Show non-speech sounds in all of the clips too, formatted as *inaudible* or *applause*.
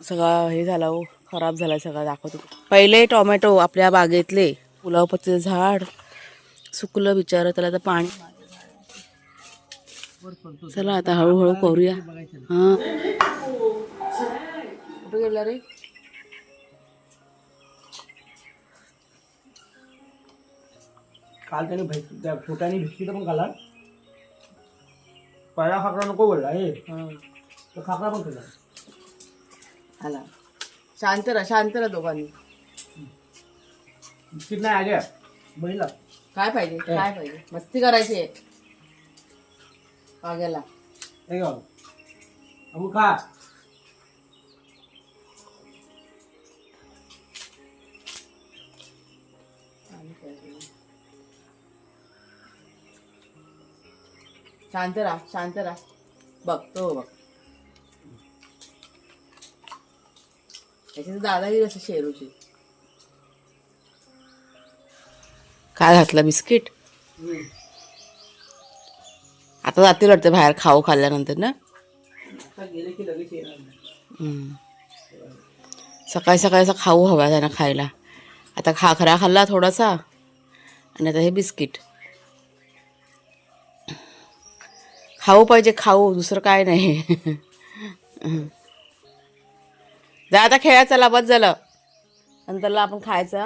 सगळा हे झाला हो खराब झाला सगळा दाखवतो पहिले टोमॅटो आपल्या बागेतले पुलावपतीचं झाड सुकलं बिचारं त्याला आता पाणी चला आता हळूहळू करूया. हां. कुठं गेला रे? काल त्याने भेट त्या छोट्याने भिटकीचं पण खाला पहिला खाकरा नको बोलला हे. तो खाकरा पण केला. आला. शांत राहा शांत राहा दोघांनी. बिस्किट नाही आल्या बहिला काय पाहिजे? काय पाहिजे? मस्ती करायची आहे. पाग्याला हे गाव अबू खा. शांत राहा शांत राहा. बघ तो बघ त्याची दादागिरी असं शेरूची. काय घातलं? बिस्किट? आता जातील वाटतं बाहेर खाऊ खाल्ल्यानंतर ना? आता गेले की लगेच येणार नाही. हम्म. सकाळी सकाळी असं खाऊ हवा त्यांना खायला. आता खाखरा खाल्ला थोडासा आणि आता हे बिस्किट. खाऊ पाहिजे खाऊ दुसरं काय नाही. जा आता खेळा चला बस झालं. नंतरला आपण खायचं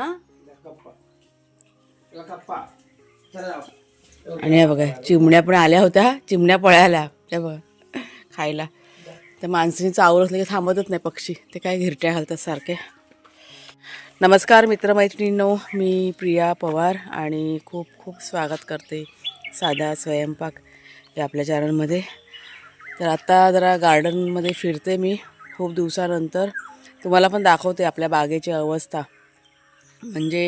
आणि हे बघा चिमण्या पण आल्या होत्या चिमण्या पळायला त्या बघा खायला. त्या माणसाने चावलं असलं की थांबतच नाही पक्षी. ते काय घिरट्या घालतात सारखे. नमस्कार मित्रमैत्रिणींनो मी प्रिया पवार आणि खूप खूप स्वागत करते साधा स्वयंपाक या आपल्या चॅनलमध्ये तर आत्ता जरा गार्डनमध्ये फिरते मी. खूप दिवसानंतर तुम्हाला पण दाखवते आपल्या बागेची अवस्था. म्हणजे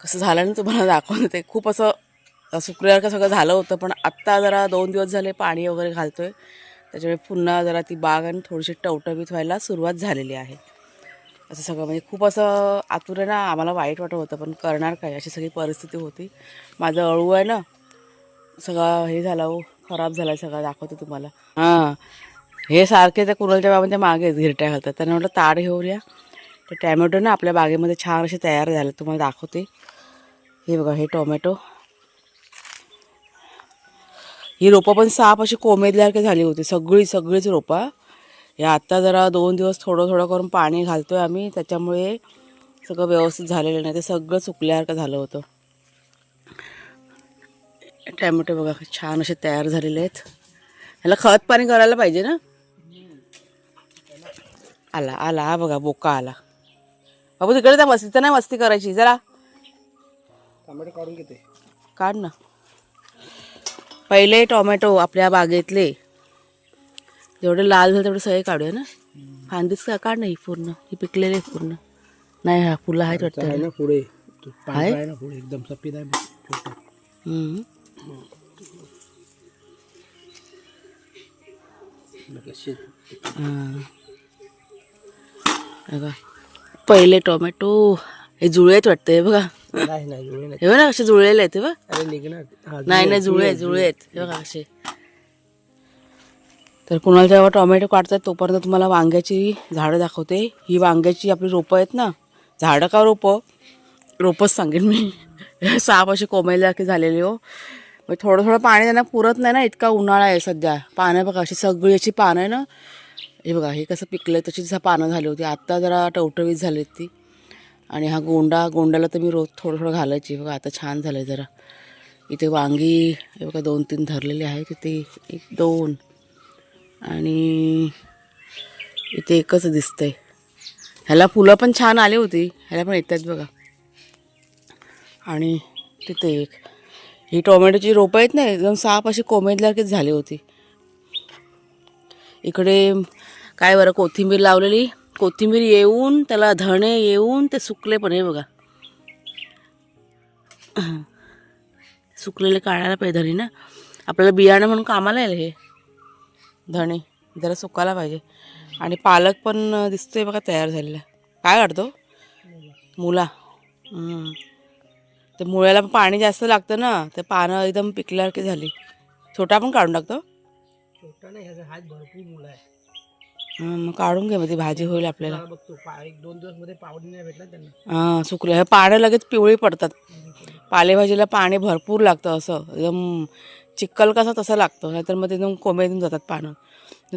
कसं झालं ना तुम्हाला दाखवून ते खूप असं अ, का सगळं झालं होतं पण आत्ता जरा दोन दिवस झाले पाणी वगैरे घालतो आहे त्याच्यामुळे पुन्हा जरा ती बाग आणि थोडीशी टवटवीत व्हायला सुरुवात झालेली आहे. असं सगळं म्हणजे खूप असं आतुर आहे ना आम्हाला वाईट वाटत होतं पण करणार काय? अशी सगळी परिस्थिती होती. माझं अळू आहे ना सगळं हे झालं हो खराब झाला सगळं दाखवते तुम्हाला. हां. हे सारखे त्या कुरलच्या बाबांच्या मागे घिरट्या घालतात. त्यांना म्हटलं ताड घेऊया तर ते टॅमॅटो ना आपल्या बागेमध्ये छान असे तयार झाले. तुम्हाला दाखवते. हे बघा हे टोमॅटो. ही रोपं पण साप अशी कोमेदल्यासारखी झाली होती. सगळी सगळीच रोपं. या आत्ता जरा दोन दिवस थोडं थोडं करून पाणी घालतो आहे आम्ही. त्याच्यामुळे सगळं व्यवस्थित झालेलं नाही. ते सगळं सुकल्यासारखं झालं होतं. टॅमॅटो बघा छान असे तयार झालेले आहेत. ह्याला खत पाणी करायला पाहिजे ना? आला आला हा बघा बोका आला. बाबू तिकडे त्या मस्तीचं नाही मस्ती करायची. जरा. टमाटे काढून घेते. काढ ना. पहिले टोमॅटो आपल्या बागेतले. जेवढे लाल झाले तेवढे सगळे काढूया ना. फांदीच का काढ नाही पूर्ण. ही पिकलेले पूर्ण. नाही हा फुलं आहेत आहे वाटतं. ना पुढे. तो आहे? पांढरा आहे ना पुढे. एकदम सफेद आहे बघ, छोटा. हम्म. बघ. हा. बघा. पहिले टोमॅटो हे जुळे आहेत वाटतं हे बघा. हे बघा कसे जुळलेले आहेत हे बघा. नाही नाही जुळे जुळे आहेत हे बघा असे. तर कुणाला जेव्हा टोमॅटो काढतात तोपर्यंत तुम्हाला वांग्याची झाडं दाखवते. ही वांग्याची आपली रोपं आहेत ना झाडं का रोपं? रोपंच सांगेन मी. *laughs* साप अशी कोमेल्यासारखी झालेली हो. थोडं थोडं पाणी त्यांना पुरत नाही ना इतका उन्हाळा आहे सध्या. पानं बघा अशी सगळी अशी पानं आहे ना हे बघा हे कसं पिकलं आहे तशीच हा पानं झाली होती. आत्ता जरा टवटवीत झाली ती. आणि हा गोंडा गोंड्याला तर मी रोज थोडं थोडं घालायची बघा आता छान झालं आहे जरा. इथे वांगी हे बघा दोन तीन धरलेले आहेत. इथे एक दोन. आणि इथे एकच दिसतंय. ह्याला फुलं पण छान आली होती. ह्याला पण येतात बघा. आणि तिथे एक. ही टोमॅटोची रोपं आहेत ना एकदम साप अशी कोमेदल्यासारखीच झाली होती. इकडे काय बरं कोथिंबीर लावलेली. कोथिंबीर येऊन त्याला धणे येऊन ते सुकले पण हे बघा. सुकलेले काढायला पाहिजे धणे ना. आपल्याला बियाणं म्हणून कामाला येईल हे. धणे जरा सुकायला पाहिजे. आणि पालक पण दिसतोय बघा तयार झालेला. काय काढतो हो? मुला. ते मुळ्याला पण पाणी जास्त लागतं ना ते पानं एकदम पिकल्यासारखी झाली. छोटा पण काढून टाकतो. छोटा नाही हात भरपूर मुलं आहे. मग काढून घे मग ती भाजी होईल आपल्याला. एक दोन दिवसमध्ये पावडी नाही भेटला त्यांना. हां सुकले. हे पानं लगेच पिवळी पडतात. पालेभाजीला पाणी भरपूर लागतं असं. एकदम चिक्कल कसं तसं लागतं. नाहीतर मग ते एकदम कोमेजून जातात पानं.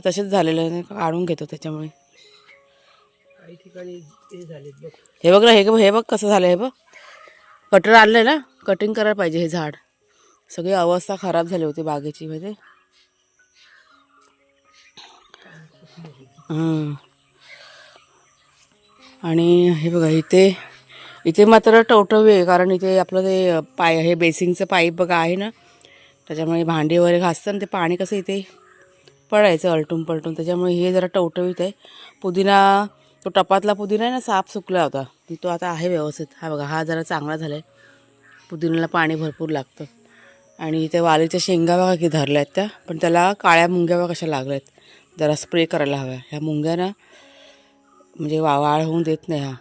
तसेच झालेलं काढून घेतो त्याच्यामुळे. काही ठिकाणी ते झाले बघ. हे बघ ना हे हे बघ कसं झालं हे बघ. कटर आणलंय ना? कटिंग करायला पाहिजे हे झाड. सगळी अवस्था खराब झाली होती बागेची म्हणजे आणि हे बघा इथे इथे मात्र टवटवी आहे कारण इथे आपलं ते पाय हे बेसिंगचं पाईप बघा आहे ना त्याच्यामुळे भांडी वगैरे घासतं ते पाणी कसं इथे पडायचं अलटून पलटून त्याच्यामुळे हे जरा टवटवीत आहे. पुदिना तो टपातला पुदिना आहे ना साप सुकला होता तो आता आहे व्यवस्थित. हा बघा हा जरा चांगला झाला आहे पुदिन्याला पाणी भरपूर लागतं. आणि इथे वालीच्या शेंगा बघा की धरल्या आहेत त्या पण त्याला काळ्या मुंग्या बघा कशा लागल्या आहेत जरा स्प्रे करायला हव्या ह्या मुंग्यांना म्हणजे वा वाळ होऊन देत नाही हा.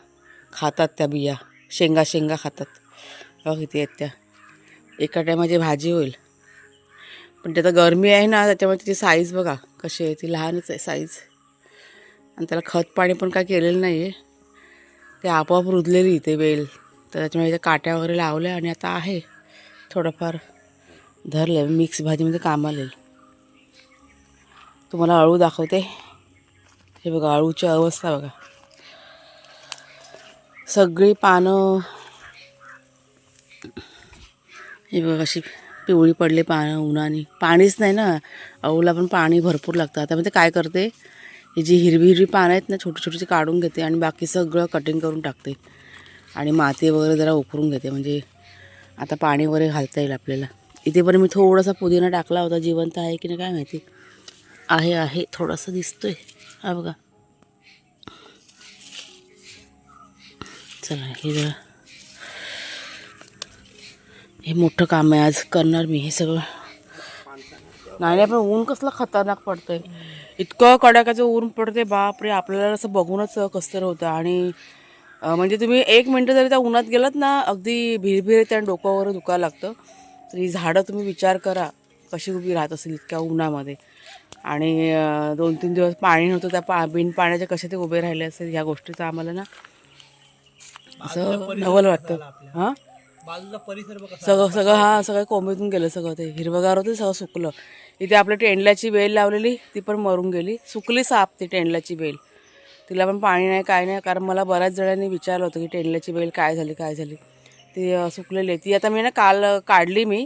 खातात त्या बिया. शेंगा शेंगा खातात. बघ किती आहेत त्या. एका टायमाची भाजी होईल. पण त्याचा गरमी आहे ना त्याच्यामुळे त्याची साईज बघा कशी आहे. ती लहानच आहे साईज आणि त्याला खत पाणी पण काय केलेलं नाही आहे ते आपोआप रुजलेली इथे बेल तर त्याच्यामुळे त्या काट्या वगैरे लावल्या आणि आता आहे. थोडंफार धरलं मिक्स भाजीमध्ये कामाला येईल. तुम्हाला अळू दाखवते. हे बघा अळूची अवस्था बघा. सगळी पानं हे बघा अशी पिवळी पडले पानं उन्हाने. पाणीच नाही ना. अळूला पण पाणी भरपूर लागतं. आता मी ते काय करते ही जी हिरवी हिरवी पानं आहेत ना छोटी छोटीची काढून घेते आणि बाकी सगळं कटिंग करून टाकते. आणि माती वगैरे जरा उकरून घेते. म्हणजे आता पाणी वगैरे घालता येईल आपल्याला. इथे पण मी थोडासा पुदिना टाकला होता जिवंत आहे की नाही काय माहिती. आहे आहे. थोडासा दिसतोय. हा बघा. चला हे जरा. हे मोठं काम आहे. आज करणार मी हे सगळं. नाही नाही पण ऊन कसलं खतरनाक पडतंय. इतकं कडाक्याचं ऊन पडते बापरे आपल्याला असं बघूनच कस्तर होतं. आणि म्हणजे तुम्ही एक मिनटं जरी त्या उन्हात गेलात ना अगदी भिरभिर त्या डोकं वगैरे दुखायला लागतं. तर ही झाडं तुम्ही विचार करा कशी उभी राहत असेल इतक्या उन्हामध्ये. आणि दोन तीन दिवस पाणी नव्हतं त्या पा बिन पाण्याचे कसे ते उभे राहिले असेल ह्या गोष्टीचं आम्हाला ना असं नवल वाटतं. हां? सगळं सगळं हा सगळं कोंबीतून गेलं सगळं ते. हिरवगार होतं सगळं सुकलं. इथे आपल्या टेंडल्याची बेल लावलेली ती पण मरून गेली. सुकली साप ती टेंडल्याची बेल तिला पण पाणी नाही काय नाही कारण मला बऱ्याच जणांनी विचारलं होतं की टेंडल्याची बेल काय झाली काय झाली. ती सुकलेली ती आता मी ना काल काढली मी.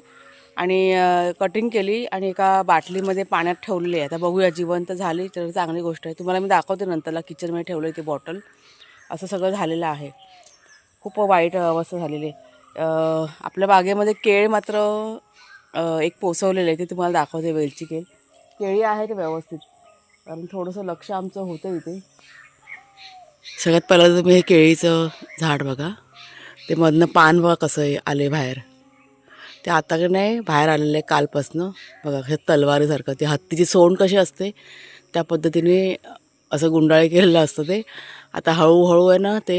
आणि कटिंग केली आणि एका बाटलीमध्ये पाण्यात ठेवलेली आहे. आता बघूया जिवंत झाली तर चांगली गोष्ट आहे. तुम्हाला मी दाखवते नंतरला किचनमध्ये ठेवलं ती बॉटल असं सगळं झालेलं आहे. खूप वाईट अवस्था झालेली आहे. आपल्या बागेमध्ये केळ मात्र एक पोसवलेलं आहे. ते तुम्हाला दाखवते वेलची केळ. केळी आहे ते व्यवस्थित. कारण थोडंसं लक्ष आमचं होतं इथे. सगळ्यात पहिलं तुम्ही हे केळीचं झाड बघा. ते मधनं पान बघा कसं आहे आले बाहेर. ते आता की नाही बाहेर आलेलं आहे कालपासनं. बघा हे तलवारीसारखं. ते हत्तीची सोंड कशी असते त्या पद्धतीने असं गुंडाळे केलेलं असतं ते. आता हळूहळू आहे ना ते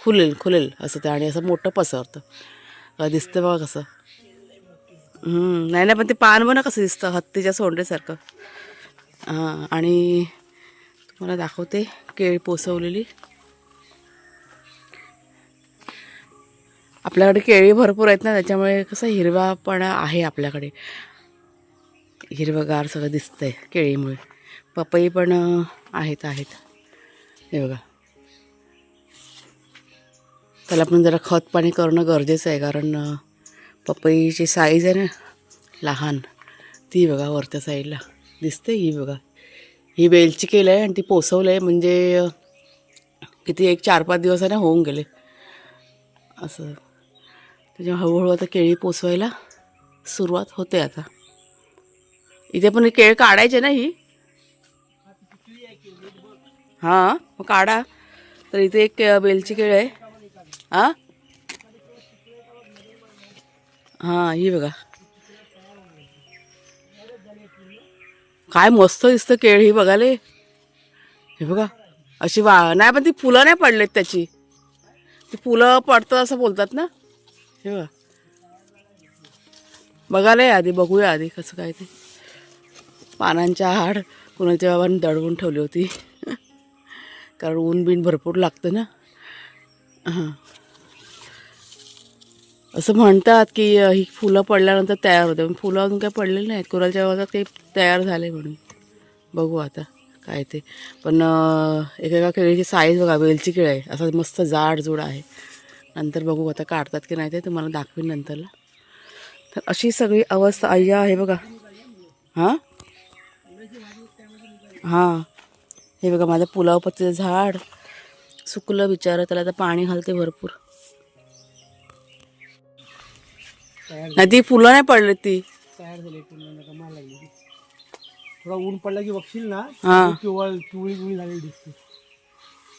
खुलेल खुलेल असं ते आणि असं मोठं पसरतं. दिसतं बघा कसं. नाही नाही पण ते पान बघ कसं दिसतं हत्तीच्या सोंडेसारखं. हां आणि तुम्हाला दाखवते केळी पोसवलेली. आपल्याकडे केळी भरपूर आहेत ना त्याच्यामुळे कसं हिरवापणा आहे आपल्याकडे. हिरवगार सगळं दिसतं आहे केळीमुळे. पपई पण आहेत आहेत. हे बघा. त्याला पण जरा खत पाणी करणं गरजेचं आहे कारण पपईची साईज आहे ना लहान. ती बघा वरच्या साईडला दिसते ही बघा. ही वेलची केलं आहे आणि ती पोसवलं आहे म्हणजे किती एक चार पाच दिवस आहे ना होऊन गेले. असं. त्याच्यामुळे हळूहळू आता केळी पोसवायला सुरुवात होते आता. इथे पण केळ काढायचे ना ही? हां मग काढा. तर इथे एक बेलची केळ आहे. हां? हां ही बघा. काय मस्त दिसतं केळ ही बघाले हे बघा अशी वा नाही पण ती फुलं नाही पडलेत त्याची. ती फुलं पडतं असं बोलतात ना? हे बघा. बघायला या आधी बघूया आधी कसं काय ते. पानांच्या हाड कुणाच्या बाबांनी दडवून ठेवली होती. कारण ऊन बिन भरपूर लागतं ना. हां. असं म्हणतात की ही फुलं पडल्यानंतर तयार होते. पण फुलं अजून काही पडलेली नाहीत. कुणाच्या बाबात काही तयार झाले म्हणून. बघू आता काय ते. पण एकेका केळीची साईज बघा वेलची केळ आहे. असं मस्त जाड जुड आहे. नंतर बघू आता काढतात की नाही ते तुम्हाला दाखवीन नंतरला. तर अशी सगळी अवस्था अय्या आहे बघा. हां? हां. हे बघा माझं पुलाव पत्तीचं झाड. सुकलं बिचारं त्याला आता पाणी घालते भरपूर. नाही ती फुलं नाही पडली ती. तयार झाली थोडा ऊन पडला की बघशील ना हां. पिवळ पिवळी पिवळी झालेली दिसते.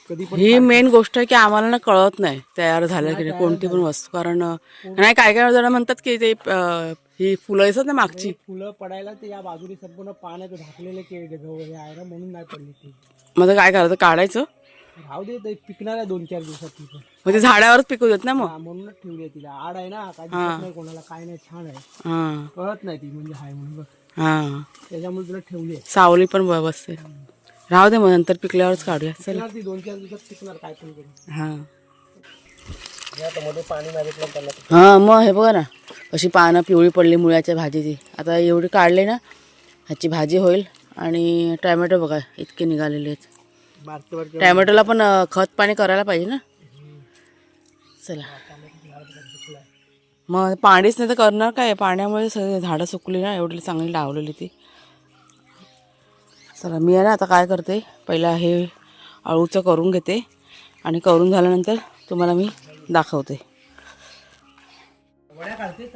कधी पण ही मेन गोष्ट आहे की आम्हाला ना कळत नाही तयार झालं की नाही कोणती पण वस्तू. कारण अं, नाही काय काय जण म्हणतात की ते अं, ही फुलं असतात ना मागची. फुलं पडायला ते या बाजूने संपूर्ण पाण्यात झाकलेले केळी गहू हे आहे ना म्हणून नाही पडली ती. मग काय करायचं? काढायचं? राहू दे ते पिकणार आहे दोन चार दिवसात ती पण मग ते झाडावरच पिकू देत ना मग? हा, म्हणूनच ठेवली आहे तिला. आड आहे ना काय दिसत नाही कोणाला काय नाही छान आहे. हां. कळत नाही ती म्हणजे हाय म्हणून बघ. हां. त्याच्यामुळे तुला ठेवली आहे. सावली पण ब- बसते. राहू दे मग नंतर पिकल्यावरच काढूया. चल. पिकणार ती दोन चार दिवसात पिकणार काय पण करून हां. आता मध्ये पाणी मागितलं त्याला हां मग हे बघा ना कशी पानं पिवळी पडली मुळ्याच्या भाजीची. आता एवढी काढली ना ह्याची भाजी होईल आणि टॅमॅटो बघा इतके निघालेले आहेत. बारके बारके टॅमॅटोला पण अं, खत पाणी करायला पाहिजे ना. चला. मग पाणीच नाही तर करणार काय? पाण्यामुळे सगळे झाडं सुकली ना एवढी चांगली लावलेली ती. चला मी आहे ना आता काय करते पहिला हे अळूचं करून घेते आणि करून झाल्यानंतर तुम्हाला मी दाखवते. हां काढते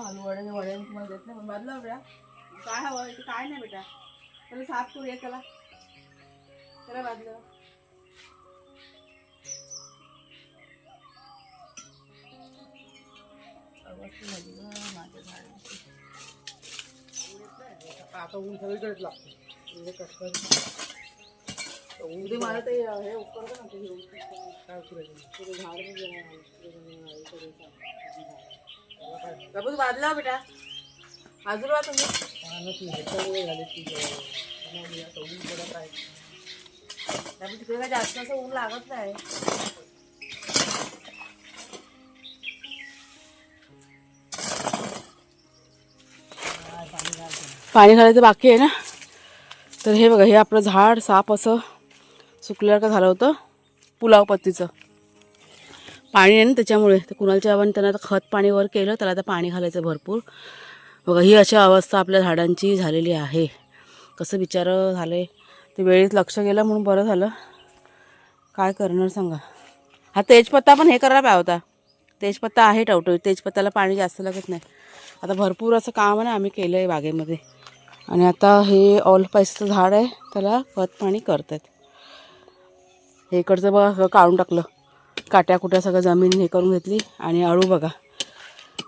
आलू वड्याने तुम्हाला देत नाही बदला बेटा काय हवं इथे काय नाही बेटा. त्याला साफ करूया त्याला. त्याला बाजलं आता ऊन सगळीकडेच लागतं. म्हणजे कसं? उद्या मला ते हे ना ते काय झाड बाबू बेटा. तुम्ही. झाले की त्यामुळे आता ऊन पडत आहे. त्यामुळे तिकडे काय जास्त असं ऊन लागत नाही? पाणी घालायचं बाकी आहे ना? तर हे बघा हे आपलं झाड साप असं सुकल्यासारखं झालं होतं पुलाव पत्तीचं पाणी आहे ना त्याच्यामुळे तर कुणालच्या बाबांनी त्यांना आता खत पाणी वर केलं त्याला आता पाणी घालायचं भरपूर. बघा ही अशी अवस्था आपल्या झाडांची झालेली आहे. कसं विचार झालं आहे ते वेळेत लक्ष गेलं म्हणून बरं झालं. काय करणार सांगा? हा तेजपत्ता पण हे करायला पाहिजे होता. तेजपत्ता आहे टवटवी तेजपत्त्याला पाणी जास्त लागत नाही. आता भरपूर असं काम आहे ना आम्ही केलं आहे बागेमध्ये. आणि आता हे ऑल झाड आहे त्याला खत पाणी करतात हे इकडचं बघा सगळं काढून टाकलं. काट्या कुट्या सगळं जमीन हे करून घेतली आणि अळू बघा.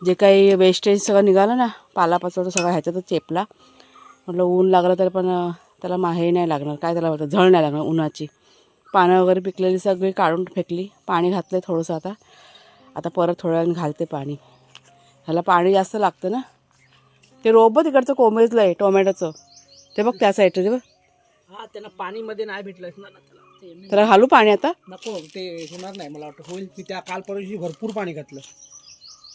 जे काही वेस्टेज सगळं निघालं ना पालापाचोळा सगळं ह्याच्यातच चेपला. म्हटलं ऊन लागलं तर पण त्याला माहे नाही लागणार. काय त्याला बोलतात झळ नाही लागणार उन्हाची. पानं वगैरे पिकलेली सगळी काढून फेकली. पाणी घातलं थोडंसं आता. आता परत थोड्या वेळाने घालते पाणी. ह्याला पाणी जास्त लागतं ना? ते रोप तिकडचं कोमेजलं आहे टोमॅटोचं. ते बघ त्या साईडचं ते बघ. हा त्यांना पाणी मध्ये नाही भेटलं असणार ना त्याला. ते मी- त्याला घालू पाणी आता? नको ते होणार नाही मला वाटतं. होईल की त्या काल परवा दिवशी भरपूर पाणी घातलं.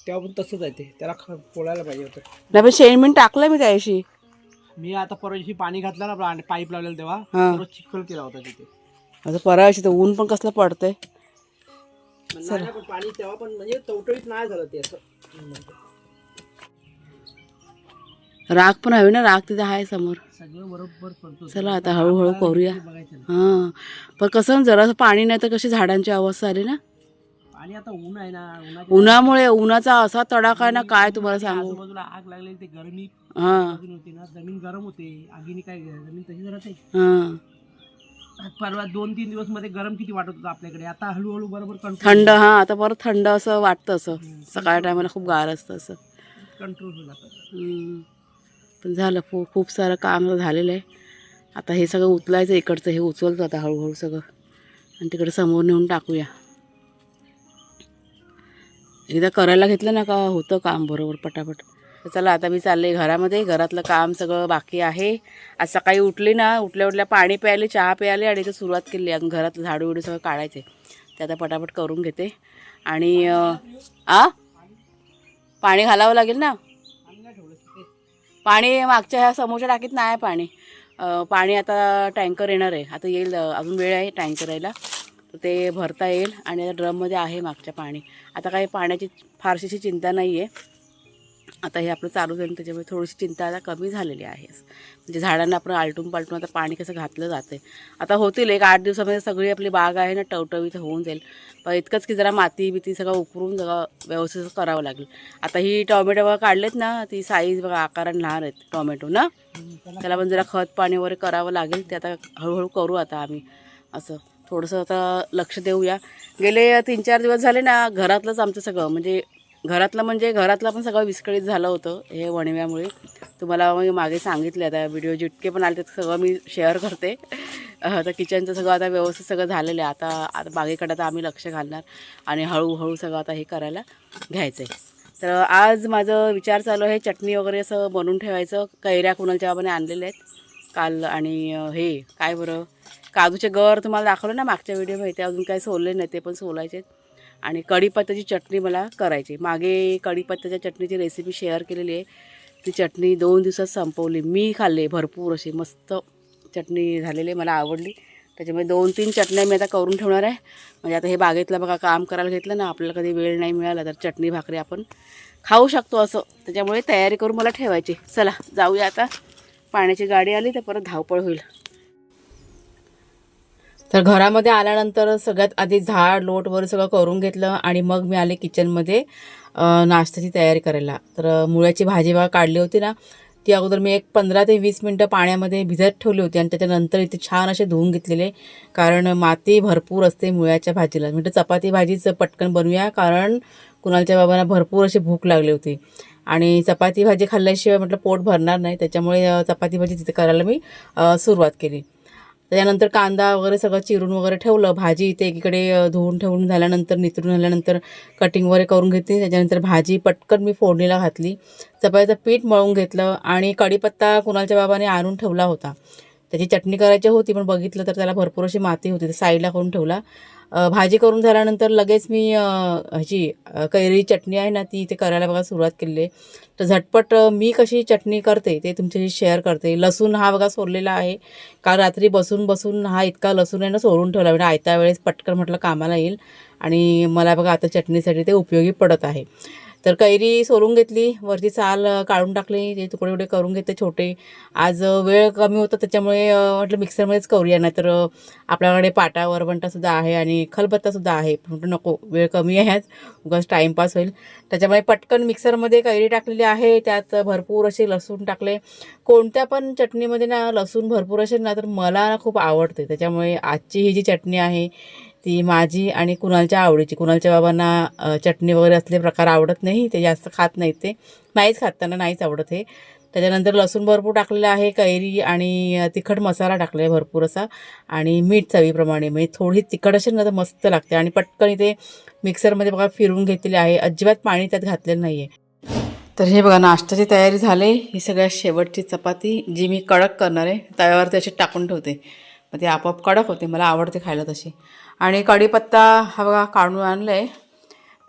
तेव्हा पण तसंच आहे ते. त्याला ख- पोळायला पाहिजे होतं. नाही पण शेणबिण टाकलं मी त्याशी मी आता परवा दिवशी पाणी घातलं ना पाईप लावलेलं तेव्हा हां. तेव्हा चिखल केला होता तिथे. आता पराशी तर ऊन पण कसलं पडतंय. पण नाही ना, पण पाणी तेव्हा पण म्हणजे टवटवीत नाही झालं ते असं. राग पण हवी ना राग तिथे आहे समोर. सगळं बरोबर चला आता हळूहळू करूया. हां. पण कसं जरासं पाणी नाही तर कशी झाडांची अवस्था आली ना? पाणी आता ऊन आहे ना उन्हामुळे उन्हाचा असा तडाखा आहे ना काय तुम्हाला सांगू? आजूबाजूला आग लागलेली ते गरमी हां. बाजूने होती ना जमीन गरम होते आगीने काय जमीन तशीच राहते हां. परवा दोन तीन दिवसमध्ये गरम किती वाटत होतं आपल्याकडे आता हळूहळू बरोबर थंड हां आता परत थंड असं वाटतं असं. सकाळच्या टायमाला खूप गार असतं असं. कंट्रोल होईल. पण झालं खूप खूप सारं काम झालेलं आहे. आता हे सगळं उचलायचं इकडचं हे उचलतो आता हळूहळू सगळं. आणि तिकडे समोर नेऊन टाकूया. एकदा करायला घेतलं ना का होतं काम बरोबर पटापट. तर चला आता मी चालले घरामध्ये. घरातलं काम सगळं बाकी आहे. आज सकाळी उठली ना उठल्या उठल्या पाणी प्यायले चहा प्यायले आणि इथं सुरुवात केली. अजून घरातलं झाडू विडू सगळं काढायचे. ते आता पटापट करून घेते. आणि आ? पाणी घालावं लागेल ना? पाणी मागच्या ह्या समोरच्या टाकीत नाही आहे पाणी. पाणी आता टँकर येणार आहे. आता येईल अजून वेळ आहे टँकर यायला. तर ते भरता येईल आणि आता ड्रममध्ये आहे मागच्या पाणी. आता काही पाण्याची फारशीची चिंता नाही आहे आता हे आपलं चालू झालं त्याच्यामुळे थोडीशी चिंता आता कमी झालेली आहे. म्हणजे झाडांना आपण आलटून पालटून आता पाणी कसं घातलं जाते आता होतील एक आठ दिवसामध्ये सगळी आपली बाग आहे ना टवटवीत होऊन जाईल. पण इतकंच की जरा माती बिती सगळं उकरून सगळं व्यवस्थित करावं लागेल. आता ही टॉमॅटो बघा काढलेत ना ती साईज बघा आकाराने लहान आहेत टॉमॅटो ना. त्याला पण जरा खत पाणी वगैरे करावं लागेल ते आता हळूहळू करू आता आम्ही. असं थोडंसं आता लक्ष देऊया. गेले तीन चार दिवस झाले ना घरातलंच आमचं सगळं. म्हणजे घरातलं म्हणजे घरातलं पण सगळं विस्कळीत झालं होतं हे वणव्यामुळे. तुम्हाला मी मागे सांगितले आता व्हिडिओ जितके पण आले ते सगळं मी शेअर करते. आता तर किचनचं सगळं आता व्यवस्थित सगळं झालेलं आहे. आता आता बागेकडे आता आम्ही लक्ष घालणार आणि हळूहळू सगळं आता हे करायला घ्यायचं आहे तर आज माझं विचार चालू आहे चटणी वगैरे असं बनवून ठेवायचं. कैऱ्या कुणालच्या बाबाने आणलेल्या आहेत? काल आणि हे काय बरं? काजूचे गर तुम्हाला दाखवलं ना मागच्या व्हिडिओमध्ये ते अजून काही सोलले नाही ते पण सोलायचे आणि कढीपत्त्याची चटणी मला करायची. मागे कढीपत्त्याच्या चटणीची रेसिपी शेअर केलेली आहे. ती चटणी दोन दिवसात संपवली. मी खाल्ले भरपूर अशी मस्त चटणी झालेली आहे मला आवडली. त्याच्यामुळे दोन तीन चटण्या मी आता करून ठेवणार आहे. म्हणजे आता हे बागेतलं बघा काम करायला घेतलं ना आपल्याला कधी वेळ नाही मिळाला तर चटणी भाकरी आपण खाऊ शकतो असं. त्याच्यामुळे तयारी करून मला ठेवायची चला जाऊया आता. पाण्याची गाडी आली तर परत धावपळ होईल. तर घरामध्ये आल्यानंतर सगळ्यात आधी झाड लोट वगैरे सगळं करून घेतलं आणि मग मी आले किचनमध्ये नाश्त्याची तयारी करायला. तर मुळ्याची भाजी बा काढली होती ना ती अगोदर मी एक पंधरा ते वीस मिनटं पाण्यामध्ये भिजत ठेवली होती आणि त्याच्यानंतर इथे छान असे धुवून घेतलेले कारण माती भरपूर असते मुळ्याच्या भाजीला. म्हणजे चपाती भाजीच पटकन बनवूया कारण कुणालच्या बाबांना भरपूर अशी भूक लागली होती. आणि चपाती भाजी खाल्ल्याशिवाय म्हटलं पोट भरणार नाही त्याच्यामुळे चपाती भाजी तिथे करायला मी सुरुवात केली. त्याच्यानंतर कांदा वगैरे सगळं चिरून वगैरे ठेवलं भाजी इथे एकीकडे धुवून ठेवून झाल्यानंतर नितरून झाल्यानंतर कटिंग वगैरे करून घेतली. त्याच्यानंतर भाजी पटकन मी फोडणीला घातली. चपातीचं पीठ मळून घेतलं आणि कढीपत्ता कुणालच्या बाबाने आणून ठेवला होता. त्याची चटणी करायची होती पण बघितलं तर त्याला भरपूर अशी माती होती साईडला करून ठेवला. भाजी करून झाल्यानंतर लगेच मी ह्याची कैरी चटणी आहे ना ती इथे करायला बघा सुरुवात केली. आहे तर झटपट मी कशी चटणी करते ते तुमच्याशी शेअर करते. लसूण हा बघा सोरलेला आहे. काल रात्री बसून बसून हा इतका लसूण आहे ना सोडून ठेवला. म्हणजे आयत्या वेळेस पटकन म्हटलं कामाला येईल. आणि मला बघा आता चटणीसाठी ते उपयोगी पडत आहे. तर कैरी सोलून घेतली वरची साल काढून टाकली ते तुकडे उकडे करून घेतले छोटे. आज वेळ कमी होता त्याच्यामुळे म्हटलं मिक्सरमध्येच करूया नाहीतर तर आपल्याकडे पाटा वरवंटासुद्धा आहे आणि खलबत्तासुद्धा आहे. म्हटलं नको वेळ कमी आहे आज उगाच टाईमपास होईल. त्याच्यामुळे पटकन मिक्सरमध्ये कैरी टाकलेली आहे त्यात भरपूर असे लसूण टाकले. कोणत्या पण चटणीमध्ये ना लसूण भरपूर असेल ना तर मला ना खूप आवडते. त्याच्यामुळे आजची ही जी चटणी आहे ती माझी आणि कुणालच्या आवडीची. कुणालच्या बाबांना चटणी वगैरे असले प्रकार आवडत नाही ते जास्त खात नाहीत ते. नाहीच खात त्यांना नाहीच आवडत हे. त्याच्यानंतर लसूण भरपूर टाकलेलं आहे कैरी आणि तिखट मसाला टाकला आहे भरपूर असा. आणि मीठ चवीप्रमाणे म्हणजे थोडी तिखट असेल ना तर मस्त लागते. आणि पटकन इथे मिक्सरमध्ये बघा फिरवून घेतलेले आहे. अजिबात पाणी त्यात घातलेलं नाही आहे तर हे बघा नाश्त्याची तयारी झाले. ही सगळ्यात शेवटची चपाती जी मी कडक करणार आहे तव्यावरती अशी टाकून ठेवते. मग ते आपोआप कडक होते. मला आवडते खायला तशी. आणि कढीपत्ता हा बघा काढून आणलं आहे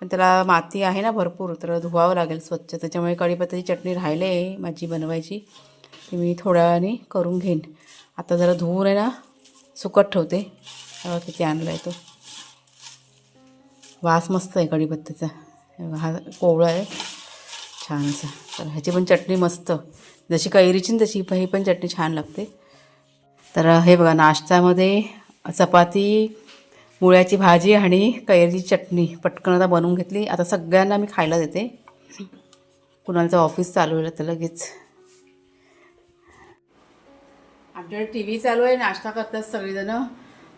पण त्याला माती आहे ना भरपूर तर धुवावं लागेल स्वच्छ. त्याच्यामुळे कढीपत्त्याची चटणी राहिली आहे माझी बनवायची. ती मी थोड्या वेळाने करून घेईन. आता जरा धुवून आहे ना सुकट ठेवते. बघा किती आणला आहे तो. वास मस्त आहे कढीपत्त्याचा. हा कोवळा आहे. छान असं तर ह्याची पण चटणी मस्त. जशी कैरीची ना तशी ही पण चटणी छान लागते. तर हे बघा नाश्त्यामध्ये चपाती मुळ्याची भाजी आणि कैरीची चटणी. पटकन आता बनवून घेतली. आता सगळ्यांना मी खायला देते. कुणालचं ऑफिस चालू होईल तर लगेच. आमच्याकडे टी व्ही चालू आहे. नाश्ता करतात सगळेजण.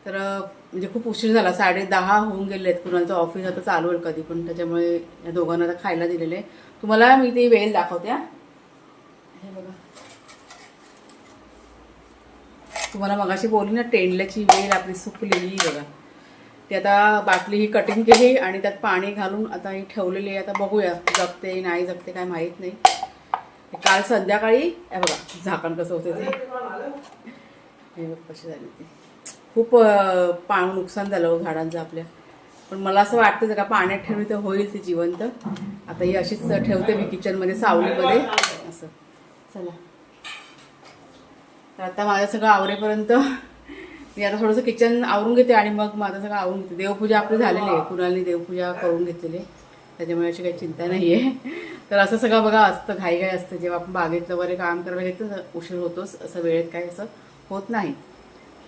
तर म्हणजे खूप उशीर झाला. साडे दहा होऊन गेले आहेत कुणालचं ऑफिस आता चालू होईल कधी पण. त्याच्यामुळे या दोघांना आता खायला दिलेले आहे. तुम्हाला मी ती वेल दाखवते हे. बघा. तुम्हाला मगाशी बोलली ना टेंडल्याची वेल आपली सुकलेली बघा. ती आता बाटली ही कटिंग केली आणि त्यात पाणी घालून आता ही ठेवलेली आहे. आता बघूया जगते नाही जगते काय माहीत नाही. काल संध्याकाळी बघा झाकण कसं होतं ते. हे बघ कशी झाली ती. खूप पा नुकसान झालं हो झाडांचं आपल्या. पण मला असं वाटतं जर का पाण्यात ठेवली तर होईल ती जिवंत. आता ही अशीच ठेवते मी किचनमध्ये सावलीमध्ये. असं. चला. तर आता माझं सगळं आवरेपर्यंत मी आता थोडंसं किचन आवरून घेते आणि मग माझं सगळं आवरून घेते. देवपूजा आपली झालेली आहे. कुणाली देवपूजा करून घेतलेली आहे. त्याच्यामुळे अशी काही चिंता नाही आहे तर असं सगळं बघा असतं घाई घाई असतं. जेव्हा आपण बागेतलं वगैरे काम करायला घेतो तर उशीर होतोच. असं वेळेत काय असं होत नाही.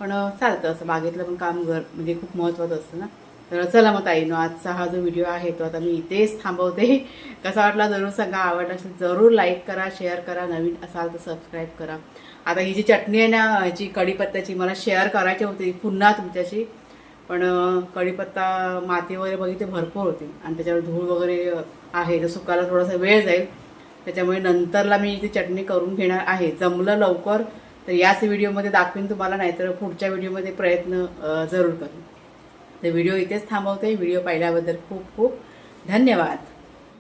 पण चालतं असं. बागेतलं पण काम घर म्हणजे खूप महत्त्वाचं असतं ना. तर चला मग ताईनो आजचा हा जो व्हिडिओ आहे तो आता मी इथेच थांबवते. कसा वाटला जरूर सांगा. आवडला असेल जरूर लाईक करा शेअर करा. नवीन असाल तर सबस्क्राईब करा. आता ही जी चटणी आहे ना ह्याची कढीपत्त्याची मला शेअर करायची होती पुन्हा तुमच्याशी. पण कढीपत्ता माती वगैरे बघितली भरपूर होती. आणि त्याच्यावर धूळ वगैरे आहे. तर सुकायला थोडासा वेळ जाईल. त्याच्यामुळे नंतरला मी ती चटणी करून घेणार आहे. जमलं लवकर तर याच व्हिडिओमध्ये दाखवीन तुम्हाला नाहीतर पुढच्या व्हिडिओमध्ये प्रयत्न जरूर करेन. तर व्हिडिओ इथेच थांबवते. व्हिडिओ पाहिल्याबद्दल खूप खूप धन्यवाद.